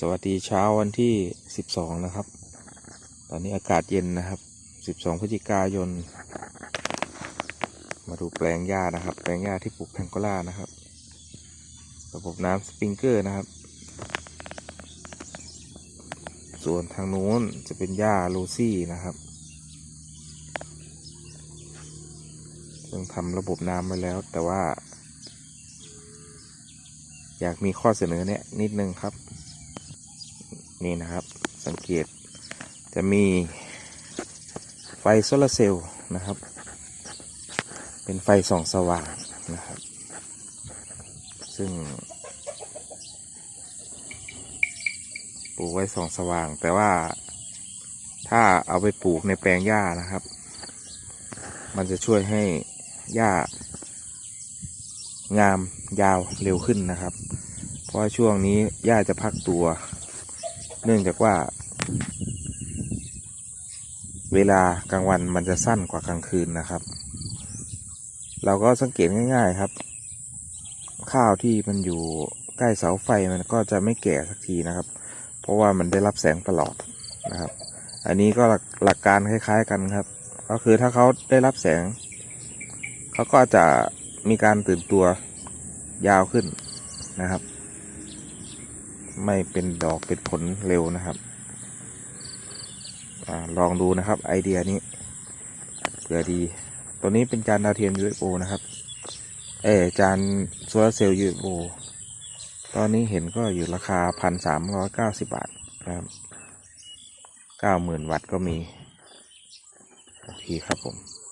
สวัสดีเช้าวันที่ 12 นะครับ ตอนนี้อากาศเย็นนะครับ 12 พฤศจิกายน มาดูแปลงหญ้านะครับ แปลงหญ้าที่ปลูกแพงโกล่านะครับ ระบบน้ำสปริงเกอร์นะครับ ส่วนทางนู้นจะเป็นหญ้าลูซี่นะครับซึ่งทำระบบน้ำไว้แล้ว แต่ว่า อยากมีข้อเสนอเนี่ยนิดนึงครับ นี่นะครับ สังเกตจะมีไฟโซลาร์เซลล์นะครับ เป็นไฟส่องสว่างนะครับ ซึ่งปลูกไว้ส่องสว่าง แต่ว่าถ้าเอาไปปลูกในแปลงหญ้านะครับ มันจะช่วยให้หญ้างามยาวเร็วขึ้นนะครับ เพราะช่วงนี้หญ้าจะพักตัว เนื่องจากว่า เวลากลางวันมันจะสั้นกว่ากลางคืนนะครับ เราก็สังเกตง่าย ๆครับ ข้าวที่มันอยู่ใกล้เสาไฟมันก็จะไม่แก่สักทีนะครับ เพราะว่ามันได้รับแสงตลอดนะครับ อันนี้ก็หลักลกการคล้าย ๆกันครับ ก็คือถ้าเขาได้รับแสงเขาก็จะมีการตื่นตัวยาวขึ้นนะครับ ไม่เป็นดอกเป็นผลเร็วนะครับอลองดูนะครับ ไอเดียนี้เผื่อดี ตัวนี้เป็นจานดาวเทียม UFO นะครับ เออจานโซลาร์เซลล์ UFO ตอนนี้เห็นก็อยู่ราคาพันสามร้อยเก้าสิบบาทนะครับเก้าหมื่นวัตต์ก็มี โอเคครับผม